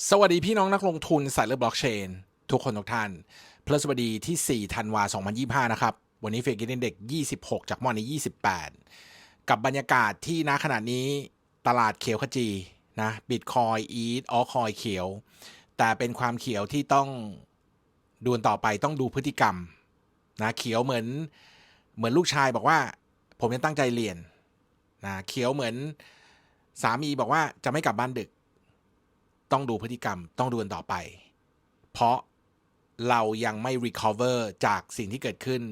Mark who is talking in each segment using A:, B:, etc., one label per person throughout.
A: สวัสดีพี่น้องนักลงทุนสายเลือดบล็อกเชน ทุกคนทุกท่านพฤหัสบดีที่ 4 ธันวา 2025 นะครับ วันนี้เฟกกินเด็ก 26 จากมอนี้28 กับบรรยากาศที่ณขณะนี้ตลาดเขียวขจีนะบิตคอยอีทออคอยเขียว แต่เป็นความเขียวที่ต้องดูนต่อไปต้องดูพฤติกรรมนะเขียวเหมือนเหมือนลูกชายบอกว่า ผมยังตั้งใจเรียนนะเขียวเหมือนสามีบอกว่าจะไม่กลับบ้านดึก ต้องดูพฤติกรรมต้องดูกันต่อไป เพราะเรายังไม่ recover จากสิ่งที่เกิดขึ้น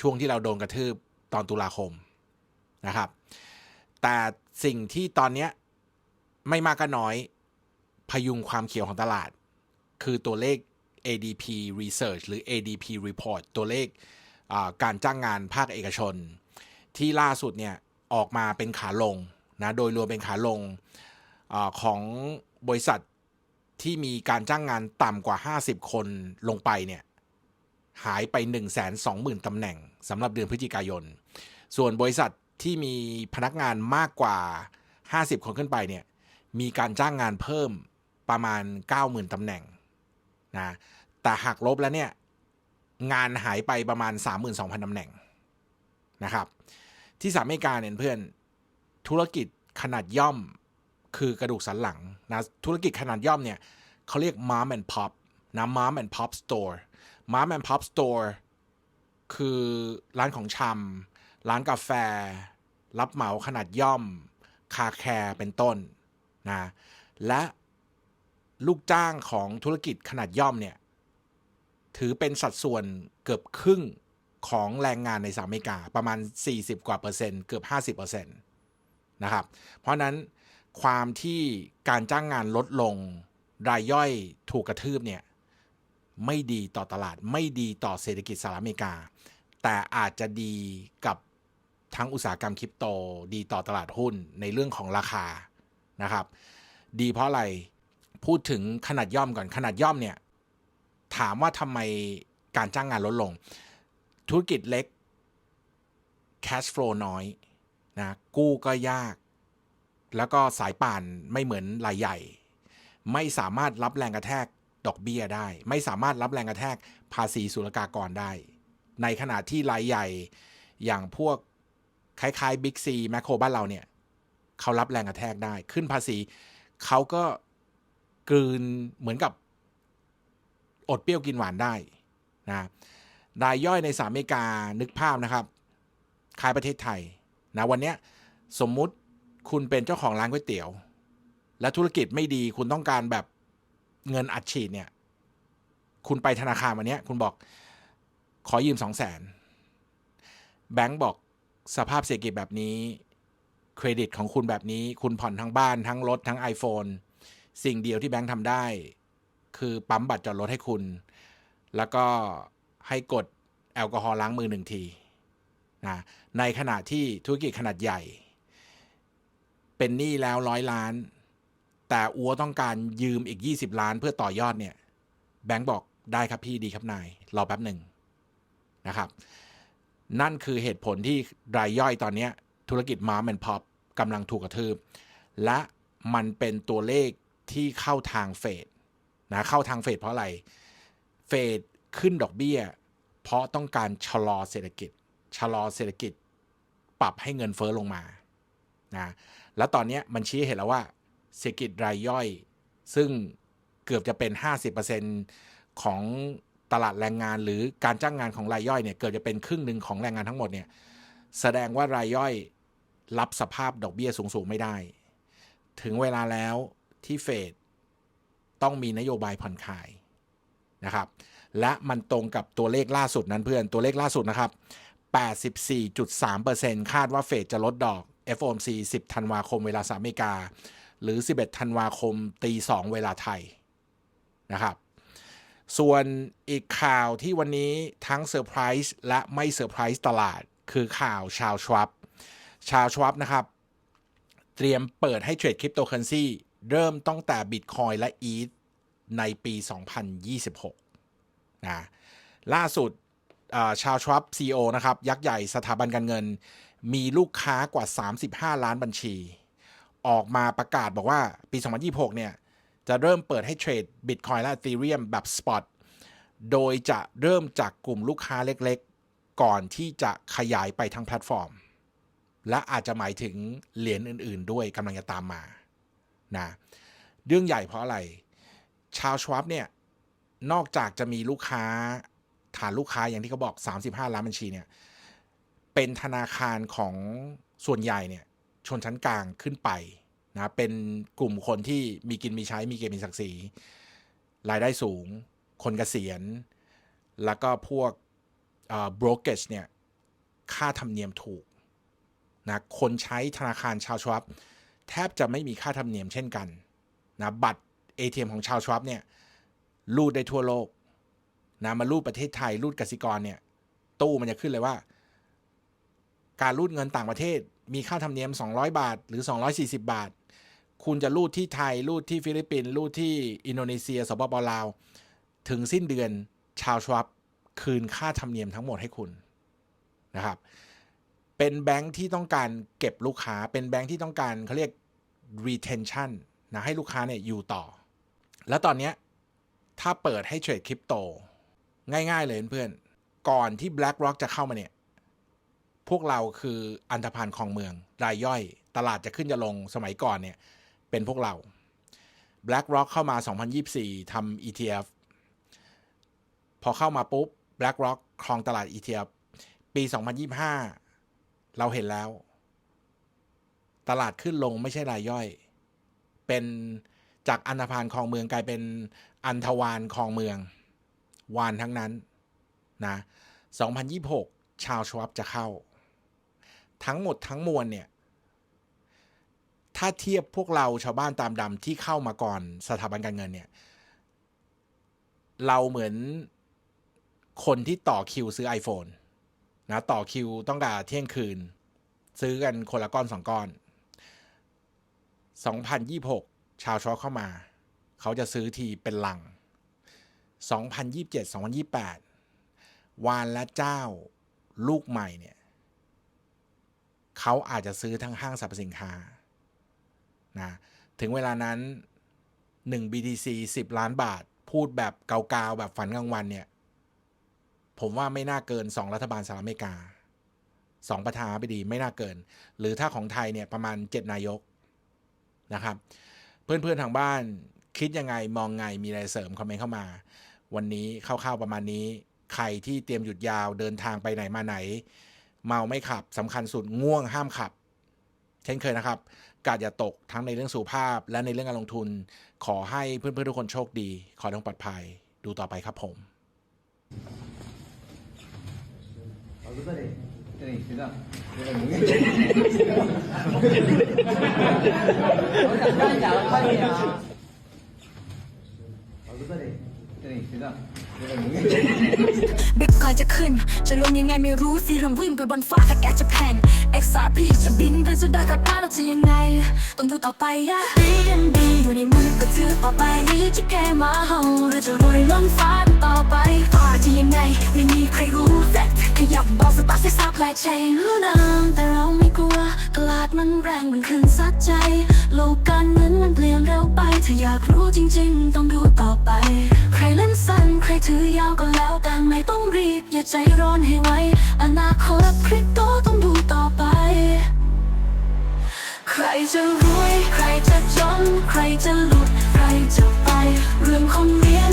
A: ช่วงที่เราโดนกระทืบตอนตุลาคมนะครับ แต่สิ่งที่ตอนนี้ไม่มากก็น้อย พยุงความเขียวของตลาด คือตัวเลข ADP Research หรือ ADP Report ตัวเลขการจ้างงานภาคเอกชน ที่ล่าสุดเนี่ยออกมาเป็นขาลงนะโดยรวมเป็นขาลงอาของ บริษัทที่มีการจ้างงานต่ำกว่า 50 คนลงไปเนี่ยหายไป 1 2 0 0 0 0ตำแหน่งสำหรับเดือนพฤศจิกายน ส่วนบริษัทที่มีพนักงานมากกว่า 50 คนขึ้นไปเนี่ยมีการจ้างงานเพิ่มประมาณ 90,000ตำแหน่งนะแต่หักลบแล้วเนี่ยงานหายไปประมาณ 32,000ตำแหน่งนะครับ ที่สหรัฐอเมริกาเนี่ยเพื่อนธุรกิจขนาดย่อม คือกระดูกสันหลังนะธุรกิจขนาดย่อมเนี่ยเขาเรียก mom and pop นะ mom and pop store mom and pop store คือร้านของชำร้านกาแฟ รับเหมาขนาดย่อม คาแคร์เป็นต้นนะและลูกจ้างของธุรกิจขนาดย่อมเนี่ยถือเป็นสัดส่วนเกือบครึ่งของแรงงานในสหรัฐอเมริกาประมาณ 40 กว่าเปอร์เซ็นต์เกือบ 50เปอร์เซ็นต์นะครับ เพราะนั้น ความที่การจ้างงานลดลง รายย่อยถูกกระทืบเนี่ยไม่ดีต่อตลาดไม่ดีต่อเศรษฐกิจสหรัฐอเมริกา แต่อาจจะดีกับทั้งอุตสาหกรรมคริปโต ดีต่อตลาดหุ้นในเรื่องของราคานะครับ ดีเพราะอะไรพูดถึงขนาดย่อมก่อนขนาดย่อมเนี่ยถามว่าทำไมการจ้างงานลดลง ธุรกิจเล็ก cash flow น้อยนะกู้ก็ยาก แล้วก็สายป่านไม่เหมือนรายใหญ่ ไม่สามารถรับแรงกระแทกดอกเบี้ยได้ ไม่สามารถรับแรงกระแทกภาษีศุลกากรได้ ในขณะที่รายใหญ่อย่างพวกคล้ายๆบิ๊กซีแมคโครบ้านเราเนี่ยเขารับแรงกระแทกได้ ขึ้นภาษีเขาก็กลืนเหมือนกับอดเปรี้ยวกินหวานได้นะรายย่อยในสหรัฐอเมริกานึกภาพนะครับคล้ายประเทศไทยนะวันนี้สมมุติ คุณเป็นเจ้าของร้านก๋วยเตี๋ยว และธุรกิจไม่ดีคุณต้องการแบบเงินอัดฉีดเนี่ย คุณไปธนาคารวันนี้คุณบอก ขอยืมสองแสนแบงก์บอกสภาพเศรษฐกิจแบบนี้ เครดิตของคุณแบบนี้ คุณผ่อนทั้งบ้านทั้งรถทั้ง iPhone สิ่งเดียวที่แบงก์ทำได้ คือปั๊มบัตรจอดรถให้คุณ แล้วก็ให้กดแอลกอฮอล์ล้างมือหนึ่งทีนะในขณะที่ธุรกิจขนาดใหญ่ เป็นหนี้แล้วร้อยล้าน แต่อัวต้องการยืมอีก 20 ล้านเพื่อต่อยอดเนี่ย แบงก์บอกได้ครับพี่ดีครับนาย รอแป๊บหนึ่งนะครับ นั่นคือเหตุผลที่รายย่อยตอนนี้ธุรกิจมาร์มแอนพอปกำลังถูกกระทืบ และมันเป็นตัวเลขที่เข้าทางเฟดนะเข้าทางเฟดเพราะอะไร เฟดขึ้นดอกเบี้ย เพราะต้องการชะลอเศรษฐกิจ ชะลอเศรษฐกิจ ปรับให้เงินเฟ้อลงมา นะแล้วตอนนี้มันชี้เห็นแล้วว่าเศรษฐกิจรายย่อย ซึ่งเกือบจะเป็น 50%ของตลาดแรงงาน หรือการจ้างงานของรายย่อยเนี่ยเกือบจะเป็นครึ่งหนึ่งของแรงงานทั้งหมดเนี่ยแสดงว่ารายย่อยรับสภาพดอกเบี้ยสูงๆไม่ได้ ถึงเวลาแล้วที่เฟดต้องมีนโยบายผ่อนคลายนะครับ และมันตรงกับตัวเลขล่าสุดนั้นเพื่อนตัวเลขล่าสุดนะครับ 84.3%คาดว่าเฟดจะลดดอก FOMC 10 ธันวาคมเวลาสหรัฐอเมริกา หรือ 11 ธันวาคมตี2เวลาไทยนะครับ ส่วนอีกข่าวที่วันนี้ทั้งเซอร์ไพรส์และไม่เซอร์ไพรส์ตลาด คือข่าวชาวชวับชาวชวับนะครับ เตรียมเปิดให้เทรดคริปโตเคอเรนซีเริ่มตั้งแต่บิตคอยและอีทในปี 2026 นะ ล่าสุดชาวชวับ CEO นะครับ ยักษ์ใหญ่สถาบันการเงิน มีลูกค้ากว่า 35 ล้านบัญชี ออกมาประกาศบอกว่าปี 2026 เนี่ย จะเริ่มเปิดให้เทรด Bitcoin และ Ethereum แบบ Spot โดยจะเริ่มจากกลุ่มลูกค้าเล็กๆ ก่อนที่จะขยายไปทั้งแพลตฟอร์ม และอาจจะหมายถึงเหรียญอื่นๆ ด้วยกำลังจะตามมานะเรื่องใหญ่เพราะอะไร ชาวชวับเนี่ย นอกจากจะมีลูกค้าฐานลูกค้าอย่างที่เขาบอก 35 ล้านบัญชีเนี่ย เป็นธนาคารของส่วนใหญ่เนี่ยชนชั้นกลางขึ้นไปนะเป็นกลุ่มคนที่มีกินมีใช้มีเกียรติมีศักดิ์ศรีรายได้สูง คนเกษียณ แล้วก็พวกเอ่อ brokerage เนี่ยค่าธรรมเนียมถูกนะคนใช้ธนาคารชาวชวับแทบจะไม่มีค่าธรรมเนียมเช่นกันนะบัตร ATM ของชาวชวับเนี่ยรูดได้ทั่วโลกนะมารูดประเทศไทยรูดกสิกรเนี่ยตู้มันจะขึ้นเลยว่า การรูดเงินต่างประเทศ มีค่าธรรมเนียม 200 บาท หรือ 240 บาท คุณจะรูดที่ไทย รูดที่ฟิลิปปินส์รูดที่อินโดนีเซียสปปลาว ถึงสิ้นเดือนชาวชวับคืนค่าธรรมเนียมทั้งหมดให้คุณนะครับ เป็นแบงค์ที่ต้องการเก็บลูกค้า เป็นแบงค์ที่ต้องการเขาเรียก retention นะให้ลูกค้าเนี่ยอยู่ต่อ แล้วตอนเนี้ยถ้าเปิดให้เทรดคริปโตง่ายๆเลยเพื่อนๆก่อนที่ BlackRock จะเข้ามาเนี่ย พวกเราคืออันธพาลของเมือง รายย่อย ตลาดจะขึ้นจะลงสมัยก่อนเนี่ย เป็นพวกเรา BlackRock เข้ามา 2024ทำ ETF พอเข้ามาปุ๊บ BlackRock ครองตลาด ETF ปี 2025 เราเห็นแล้ว ตลาดขึ้นลงไม่ใช่รายย่อย เป็นจากอันธพาลคลองเมืองกลายเป็นอันธวานคลองเมือง วานทั้งนั้นนะ 2026 ชาวชวับจะเข้า ทั้งหมดทั้งมวลเนี่ย ถ้าเทียบพวกเราชาวบ้านตามดำที่เข้ามาก่อนสถาบันการเงินเนี่ย เราเหมือนคนที่ต่อคิวซื้อ iPhone นะต่อคิวต้องการเที่ยงคืน ซื้อกันคนละก้อนสองก้อน 2026 ชาวชอเข้ามา เขาจะซื้อทีเป็นลัง 2027 2028 วานและเจ้าลูกใหม่เนี่ย เขาอาจจะซื้อทั้งห้างสรรพสินค้านะถึงเวลานั้น 1 BTC 10 ล้านบาท พูดแบบเกาๆแบบฝันกลางวันเนี่ย ผมว่าไม่น่าเกิน 2 รัฐบาลสหรัฐอเมริกา 2 ประธานาธิบดีไม่น่าเกิน หรือถ้าของไทยเนี่ยประมาณ 7 นายกนะครับ เพื่อนๆทางบ้านคิดยังไงมองไงมีอะไรเสริมคอมเมนต์เข้ามา วันนี้คร่าวๆประมาณนี้ ใครที่เตรียมหยุดยาวเดินทางไปไหนมาไหน เมาไม่ขับสำคัญสุดง่วงห้ามขับ เช่นเคยนะครับกาดอย่าตกทั้งในเรื่องสุภาพ และในเรื่องการลงทุน ขอให้เพื่อนๆทุกคนโชคดี ขอทุงปลอดภัยดูต่อไปครับผม
B: เอา
C: บิ๊กคอยจะขึ้น จะลงยังไงไม่รู้สีรำวิ่งไปบนฟ้าแต่แกจะแพง XRP จะบินไปสุดดอยกับป้าเราจะยังไง ต้องดูต่อไปอะดีกันดีอยู่ในมือก็ถือต่อไปนี่จะแก้มาห้องเราจะรวยล้นฟ้าต่อไปต่อจะยังไง ไม่มีใครรู้แต่ขยับบอกสปาร์ตซาบลายใจรู้น้ำแต่เราไม่กลัวตลาดมันแรงเหมือนขึ้นซัดใจโลก การเงินมันเปลี่ยนเร็วไป ถ้าอยากรู้จริง ๆ ต้องดูต่อไป ใครเล่นสั้นใครถือยาวก็แล้วแต่ไม่ต้องรีบ อย่าใจร้อนให้ไวอนาคตคริปโตต้องดูต่อไป ใครจะรวย ใครจะจน ใครจะหลุด ใครจะไป เรื่องของเงี้ย